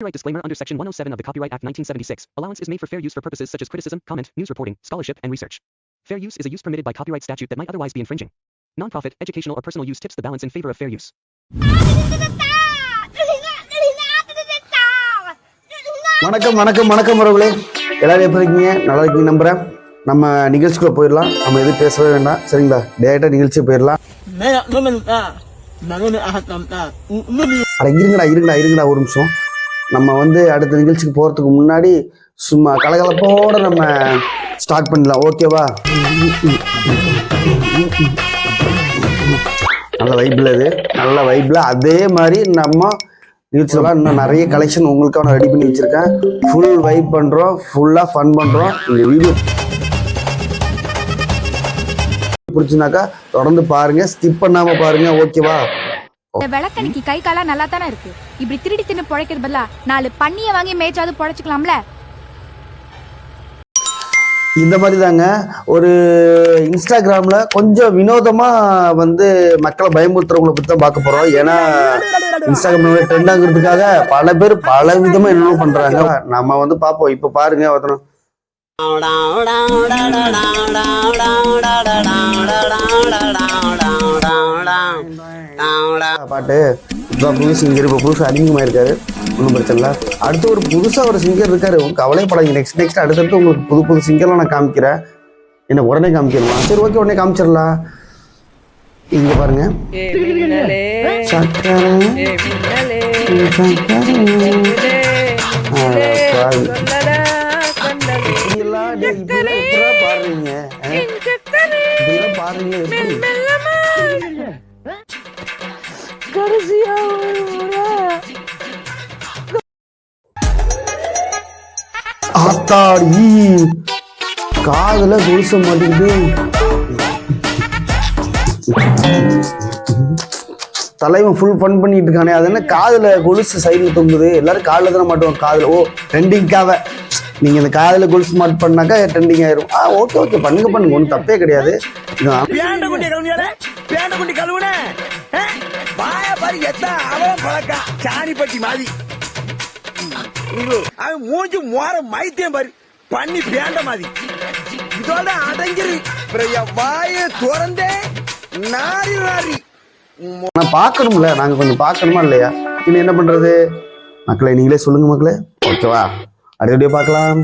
Copyright disclaimer under Section 107 of the Copyright Act 1976. Allowance is made for fair use for purposes such as criticism, comment, news reporting, scholarship, and research. Fair use is a use permitted by copyright statute that might otherwise be infringing. Nonprofit, educational, or personal use tips the balance in favor of fair use. வணக்கம் வணக்கம் வணக்கம் உறவுகளே எல்லாரும் எப்படி இருக்கீங்க நல்லா இருக்கீங்க நம்புறேன் நம்ம நிகழ்ச்சிக்குள்ள போயிடலாம் நம்ம எதுவும் பேசவே வேண்டாம் சரிங்களா டேரக்டா நிகழ்ச்சி போயிடலாம் Mẹ nó mình ta Mà nó mình ăn tầm ta Nó đi அட இருங்கடா இருங்கடா இருங்கடா ஒரு நிமிஷம் நம்ம வந்து அடுத்த நிகழ்ச்சிக்கு போகிறதுக்கு முன்னாடி சும்மா கலகலப்போடு நம்ம ஸ்டார்ட் பண்ணலாம் ஓகேவா நல்ல வைப்பில் இது. நல்ல வைப்பில் அதே மாதிரி நம்ம நிகழ்ச்சியில் இன்னும் நிறைய கலெக்ஷன் உங்களுக்காக ரெடி பண்ணி வச்சுருக்கேன். ஃபுல் வைப் பண்ணுறோம் ஃபுல்லாக ஃபன் பண்ணுறோம் இந்த வீடியோ பிடிச்சுனாக்கா தொடர்ந்து பாருங்கள் ஸ்கிப் பண்ணாமல் பாருங்க. ஓகேவா விளக்கணிக்கு கை காலா நல்லா தானே இருக்குது இப்படி திருடி தின்னு பொழைக்கிறது பதிலா நாலு பண்ணிய வாங்கி மேய்ச்சாவது பொழைச்சுக்கலாம்ல? இந்த மாதிரி தாங்க ஒரு இன்ஸ்டாகிராம்ல கொஞ்சம் வினோதமா வந்து மக்களை பயமுறுத்துறவங்களை பத்தி தான் பார்க்க போறோம். ஏன்னா இன்ஸ்டாகிராம் ட்ரெண்ட் ஆகுறதுக்காக பல பேர் பல விதமா என்னென்ன பண்றாங்க. நம்ம வந்து பார்ப்போம். இப்ப பாருங்க ஒருத்தனும் பாட்டு. இப்போ புது சிங்கர் இப்போ புதுசு அறிமுகமாக இருக்காரு ஒன்றும் பிரச்சனை இல்லை. அடுத்து ஒரு புதுசாக ஒரு சிங்கர் இருக்காரு. உங்க கவலைப்படாதீங்க. நெக்ஸ்ட் நெக்ஸ்ட் அடுத்தடுத்து உங்களுக்கு புது புது சிங்கர்லாம் நான் காமிக்கிறேன். என்ன உடனே காமிச்சிடலாம் சரி ஓகே உடனே காமிச்சிடலாம். இங்க பாருங்க. பாடுறீங்க. பாடுறீங்க எப்படி? ஆத்தாடி காதுல கொலுச மாட்டேங்குது தலைவன் ஃபுல் ஃபன் பண்ணிட்டு இருக்கானே. அது என்ன காதுல கொலுசு சைடில் தொங்குது? எல்லாரும் காதில் தானே மாட்டுவாங்க காதுல. ஓ ட்ரெண்டிங்காக நீங்க இந்த காதுல கொலுசு மாட்டு பண்ணாக்கா ட்ரெண்டிங் ஆயிரும். ஆ ஓகே ஓகே பண்ணுங்க பண்ணுங்க. ஒன்றும் தப்பே கிடையாது. வாய பாரு எத்தா அவன் பழக்கா? சாணி பட்டி மாதிரி அவன் மூஞ்சி மோர மைத்தியம் பாரு. பண்ணி பேண்ட மாதிரி. இதோட அடங்கிரு. வாய திறந்தே நாரி நாரி. நான் பார்க்கணும்ல நாங்க கொஞ்சம் பார்க்கணுமா இல்லையா? இன்னும் என்ன பண்றது? மக்களே நீங்களே சொல்லுங்க மக்களே. ஓகேவா அடுத்த பார்க்கலாம்.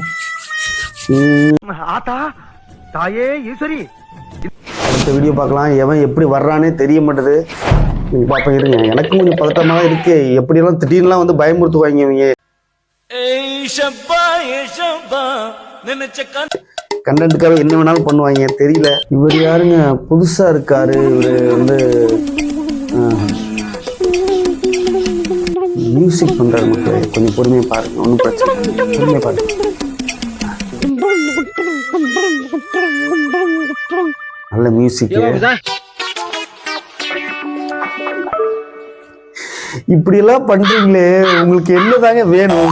ஆத்தா தாயே ஈஸ்வரி. அடுத்த வீடியோ பார்க்கலாம். எவன் எப்படி வர்றானே தெரிய மாட்டேது. நீங்க பார்ப்போம் இருங்க எனக்கும் கொஞ்சம் பதட்டமா தான் இருக்கு. எப்படியெல்லாம் திடீர்னுலாம் வந்து பயமுறுத்துவாங்க இவங்க? கண்டென்ட்டுக்காக என்ன வேணாலும் பண்ணுவாங்க தெரியல. இவர் யாருங்க? புதுசா இருக்காரு. இவரு வந்து மியூசிக் பண்றாரு மக்களே. கொஞ்சம் பொறுமையா பாருங்க. ஒன்றும் பிரச்சனை இல்லை. பொறுமையா பாருங்க. நல்ல மியூசிக் இப்படி எல்லாம் பண்றீங்களே உங்களுக்கு என்னதாங்க வேணும்?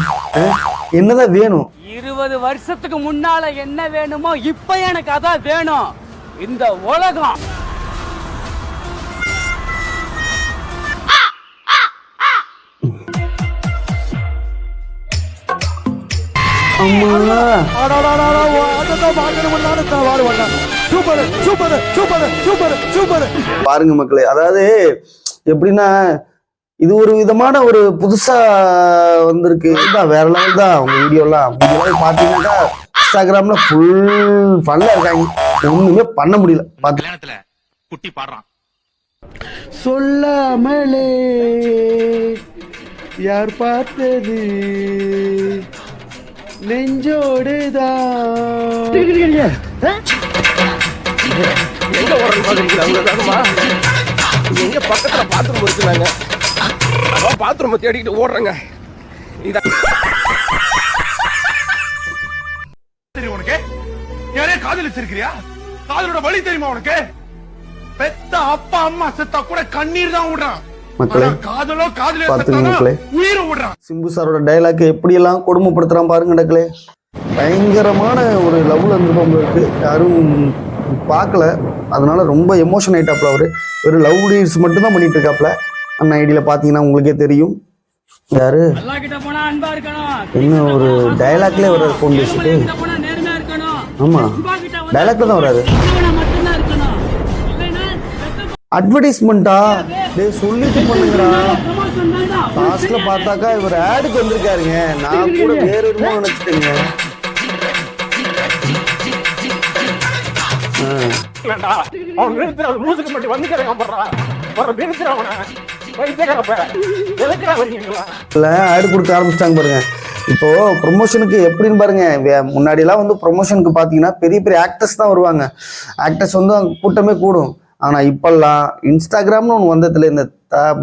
என்னதான் வேணும்? இருபது வருஷத்துக்கு முன்னால என்ன வேணுமோ இப்ப எனக்கு அதான் வேணும். இந்த உலகம். அம்மா. பாருங்க மக்களே அதாவது எப்படின்னா இது ஒரு விதமான ஒரு புதுசா வந்திருக்கு. இதான் வேற லெவல் தான். உங்க வீடியோலாம் வீடியோலாம் பாத்தீங்கன்னாக்கா இன்ஸ்டாகிராம்ல ஃபுல் ஃபன்ல இருக்காங்க. ஒண்ணுமே பண்ண முடியல. கல்யாணத்துல குட்டி பாடுறான். சொல்லாமலே யார் பார்த்தது? உங்க எங்க பக்கத்துல பாத்ரூம் இருக்குனாங்க பாத்ரூம் தேடிக்கிட்டு ஓடுறேங்க. தெரியும் உனக்கு? யாரே காதலிச்சிருக்கிறியா காதலோட வழி தெரியுமா உனக்கு? பெத்த அப்பா அம்மா செத்தா கூட கண்ணீர் தான் விடுறான் சிம்பு சாரோட டைலாக் எப்படியெல்லாம் கொடுமைப்படுத்துறான் பாருங்க டக்களே பயங்கரமான ஒரு லவ்ல இருந்துருப்பாங்க இருக்கு. யாரும் பார்க்கல. அதனால ரொம்ப எமோஷன் ஆயிட்டாப்ல அவரு. ஒரு லவ் டீல்ஸ் மட்டும் தான் பண்ணிட்டு இருக்காப்ல. அண்ணா ஐடியில் பார்த்தீங்கன்னா உங்களுக்கே தெரியும். யாரு? அல்லா என்ன ஒரு டயலாக்லேயே வர்றாரு ஃபோன் பேசிட்டு. ஆமாம் டைலாக்ல தான் வராரு அட்வர்டைஸ்மெண்ட்டா டே சொல்லிட்டு பண்ணுங்கடா. ப்ரமோஷன் லாஸ்ட்ல பார்த்தாக்கா இவர் ஆடுக்கு வந்திருக்காருங்க. நான் கூட வேற என்னமோ நினைச்சிட்டேங்க. ஆ. அவன் நிறுத்துற மூசுக்கு மட்டும் வந்து கிடக்க போடுறான். ஆடு கொடுக்க ஆரம்பிச்சிட்டாங்க பாருங்க. இப்போ ப்ரொமோஷனுக்கு எப்படின்னு பாருங்க. வே- முன்னாடிலாம் வந்து ப்ரொமோஷனுக்கு பார்த்தீங்கன்னா பெரிய பெரிய ஆக்டர்ஸ் தான் வருவாங்க. ஆக்டர்ஸ் வந்து அங்க கூட்டமே கூடும். ஆனா இப்பெல்லாம் இன்ஸ்டாகிராம்னு ஒன்று வந்ததுல இந்த த-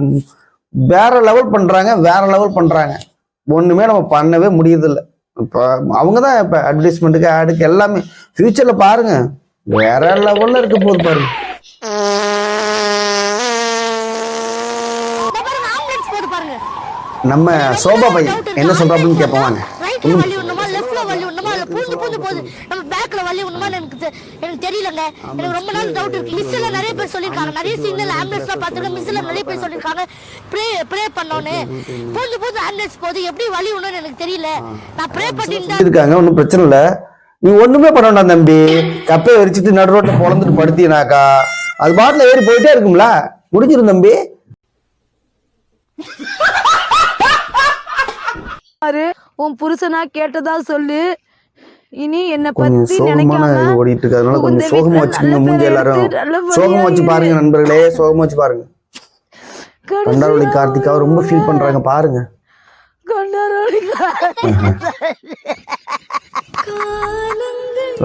வேற லெவல் பண்றாங்க வேற லெவல் பண்றாங்க. ஒண்ணுமே நம்ம பண்ணவே முடியறதில்ல. இப்போ அவங்க தான் இப்போ அட்வர்டைஸ்மெண்ட்டுக்கு ஆடுக்கு எல்லாமே ஃப்யூச்சரில் பாருங்க. வேற லெவலில் இருக்க போகுது பாருங்க ஆம்புலன்ஸ் போது பாருங்க நம்ம சோபா பையன் என்ன சொல்றாப்புன்னு கேட்போம் வாங்க. வலி விடணுமா லெஃப்ட்ல வலி விடணுமா இல்ல பூந்து பூந்து போகுது. நம்ம பேக்ல வலி விடணுமா எனக்கு எனக்கு தெரியலங்க. எனக்கு ரொம்ப நாள் டவுட் இருக்கு. மிஸ்ல நிறைய பேர் சொல்லிருக்காங்க நிறைய சிக்னல் ஆம்புலன்ஸ்ல பாத்துருக்கேன் மிஸ்ல நிறைய பேர் சொல்லிருக்காங்க ப்ரே ப்ரே பண்ணோன்னு. பூந்து பூந்து ஆம்புலன்ஸ் போகுது. எப்படி வலி விடணும்னு எனக்கு தெரியல. நான் ப்ரே பண்ணிட்டு இருக்காங்க. ஒன்றும் பிரச்சனை இல்லை. நீ ஒண்ணுமே பண்ண வேண்டாம் தம்பி. கப்பையை வரிச்சிட்டு நடு ரோட்ல பொழந்துட்டு படுத்தினாக்கா. அது பாட்டில் ஏறி போயிட்டே இருக்கும்ல. முடிஞ்சிரும் தம்பி பாரு உன் புருஷனா கேட்டதா சொல்லு. இனி என்ன பத்தி நினைக்காம ஓடிட்டு இருக்கு. அதனால உங்க கொஞ்சம் சோகமா வச்சுக்கோங்க மூஞ்சி எல்லாரும். சோகமா வச்சு. பாருங்க நண்பர்களே சோகமா வச்சு பாருங்க. கடைசியா கண்டாவளி கார்த்திகாவை ரொம்ப ஃபீல் பண்றாங்க பாருங்க. கண்டாரோடி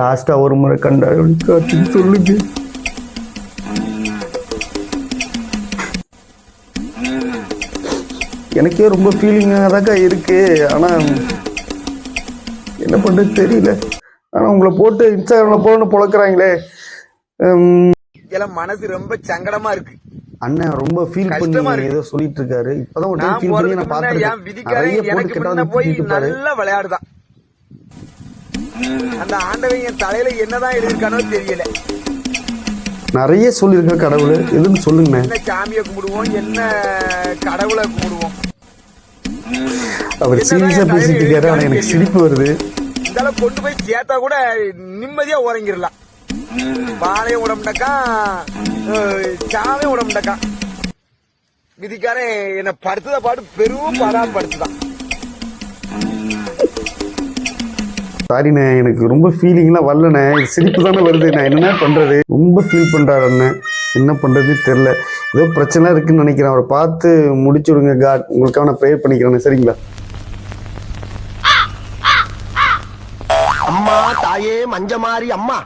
லாஸ்டா ஒரு முறை கண்டாவளி கார்த்திக் சொல்லுங்க. எனக்கே ரொம்ப ஃபீலிங்காக தாக்கா இருக்கு. ஆனா என்ன பண்றது தெரியல. ஆனா உங்களை போட்டு இன்ஸ்டாகிராம்ல போன்னு பொழக்கிறாங்களே. மனசு ரொம்ப சங்கடமா இருக்கு. அண்ணன் ரொம்ப ஃபீல் பண்ணி. ஏதோ சொல்லிட்டு இருக்காரு இப்பதான் ஒரு டைம் ஃபீல் பண்ணி நான் விதிக்காரன் நிறைய போட்டு கிட்ட போய் நல்லா விளையாடுதான். அந்த ஆண்டவன் என் தலையில என்னதான் எழுதியிருக்கானோ தெரியல. நிறைய சொல்லியிருக்க கடவுள். எதுன்னு சொல்லுங்க என்ன சாமியை கும்பிடுவோம் என்ன கடவுளை கும்பிடுவோம். அவர் சீரியஸா பேசிட்டு இருக்காரு ஆனா எனக்கு சிரிப்பு வருது. இதெல்லாம் கொண்டு போய் சேர்த்தா கூட நிம்மதியா உறங்கிடலாம் பாலையும் உடம்புனாக்கா சாமையும் உடம்புனாக்கா விதிக்காரன் என்னை படுத்துத பாடு பெரும் பாடாம படுத்துதான் சாரிண்ணே எனக்கு ரொம்ப ஃபீலிங்லாம் வரலண்ணே. சிரிப்பு தானே வருது நான் என்ன பண்றது? ரொம்ப ஃபீல் பண்றாரு அண்ணன் என்ன பண்றதுன்னு தெரியல. ஏதோ பிரச்சனை இருக்குன்னு நினைக்கிறேன். அவரை பார்த்து முடிச்சு விடுங்க காட் உங்களுக்காக நான் ப்ரேயர் பண்ணிக்கிறேன். சரிங்களா? அம்மா தாயே மஞ்சமாரி அம்மா.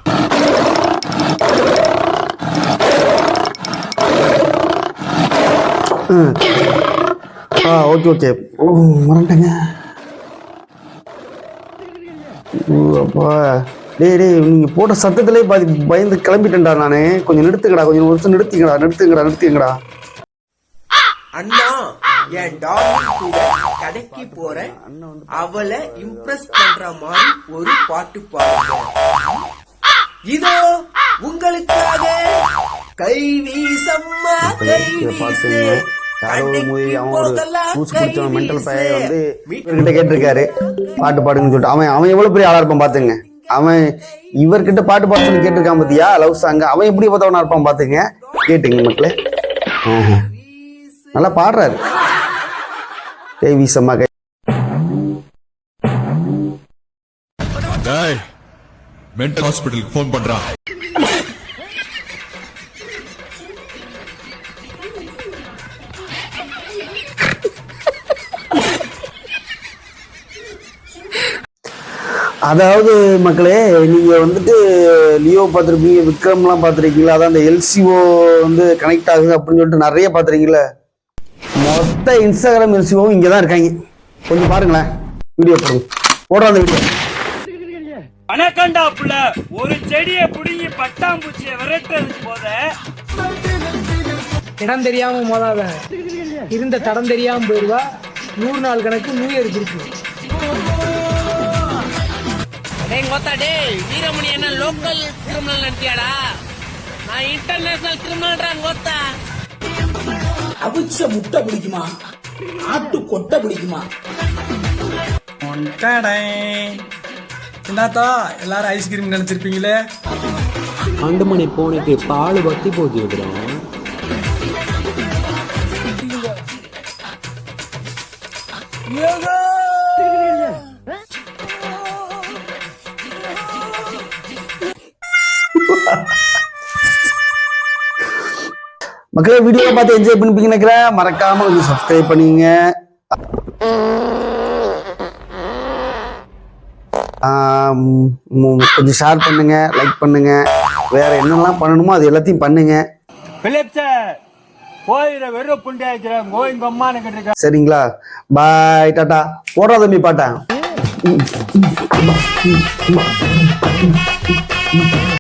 ஆ ஓகே ஓகே. ஓ மறந்துட்டேங்க. அப்பா. டேய் டேய் நீங்க போட்ட சத்தத்திலே பாதி பயந்து கிளம்பிட்டேன்டா நானு. கொஞ்சம் நிறுத்துங்கடா கொஞ்சம் ஒரு நிமிஷம் நிறுத்திங்கடா நிறுத்துங்கடா நிறுத்திங்கடா. அண்ணா என் டார்லிங் கூட கடைக்கு போறேன் அவளை இம்ப்ரெஸ் பண்ற மாதிரி ஒரு பாட்டு பாடுங்க. இதோ உங்களுக்காக கை வீசம்மா கை இதை வீசு. பார்த்துங்க யாரோ ஒரு மூவி கடைக்கு அவன் ஒரு போகலாம் பூசு கை பிடிச்சவன் மென்டல். பையன் வந்து கேட்டிருக்காரு. பாட்டு பாடுங்கன்னு சொல்லிட்டு. அவன் அவன் எவ்வளவு பெரிய ஆளா இருப்பான் பாத்துங்க அவன் இவர்கிட்ட பாட்டு பாட சொல்லி கேட்டிருக்கான் பாத்தியா? லவ் சாங்க அவன் எப்படி பார்த்தவனா இருப்பான் பாத்துங்க. கேட்டுங்க மக்களே. நல்லா பாடுறாரு. கை வீசம்மா கை. மென்டல் ஹாஸ்பிட்டலுக்கு ஃபோன் பண்றான் அதாவது மக்களே நீங்க வந்துட்டு லியோ பார்த்துருப்பீங்க விக்ரம்லாம் பார்த்துருக்கீங்களா? அதான் அந்த எல்சிஓ வந்து கனெக்ட் ஆகுது அப்படின்னு சொல்லிட்டு நிறைய பார்த்துருக்கீங்களா. மொத்த இன்ஸ்டாகிராம் எல்சிஓவும் இங்கே தான் இருக்காங்க. கொஞ்சம் பாருங்களேன். வீடியோ போடுங்க. போடுற அந்த வீடியோ. வணக்கண்டாப்புல ஒரு செடியை புடுங்கி பட்டாம்பூச்சியை விரட்டுறது போத. இடம் தெரியாம மோதாத. இருந்த தடம் தெரியாம போயிடுவா நூறு நாள் கணக்கு நியூ இயர் இருக்கு. டேய் கோத்தா டேய் வீரமணி என்ன லோக்கல் கிரிமினல் நடிச்சியாடா? நான் இன்டர்நேஷனல் கிரிமினல்டா கோத்தா அவிச்ச முட்டை பிடிக்குமா? ஆட்டு கொட்டை பிடிக்குமா? என்னத்தா எல்லாரும் ஐஸ்கிரீம் நினைச்சிருப்பீங்களே? ரெண்டு மணி போனுக்கு பால் வத்தி போச்சு இருக்கிறோம் மக்களே வீடியோ பார்த்து என்ஜாய் பண்ணிப்பீங்கன்னு நினைக்கிறேன். மறக்காம கொஞ்சம் சப்ஸ்கிரைப் பண்ணீங்க. கொஞ்சம் ஷேர் பண்ணுங்க லைக் பண்ணுங்க. வேற என்னெல்லாம் பண்ணணுமோ அது எல்லாத்தையும் பண்ணுங்க. சரிங்களா? பாய் டாடா. போடுறா தம்பி பாட்டேன்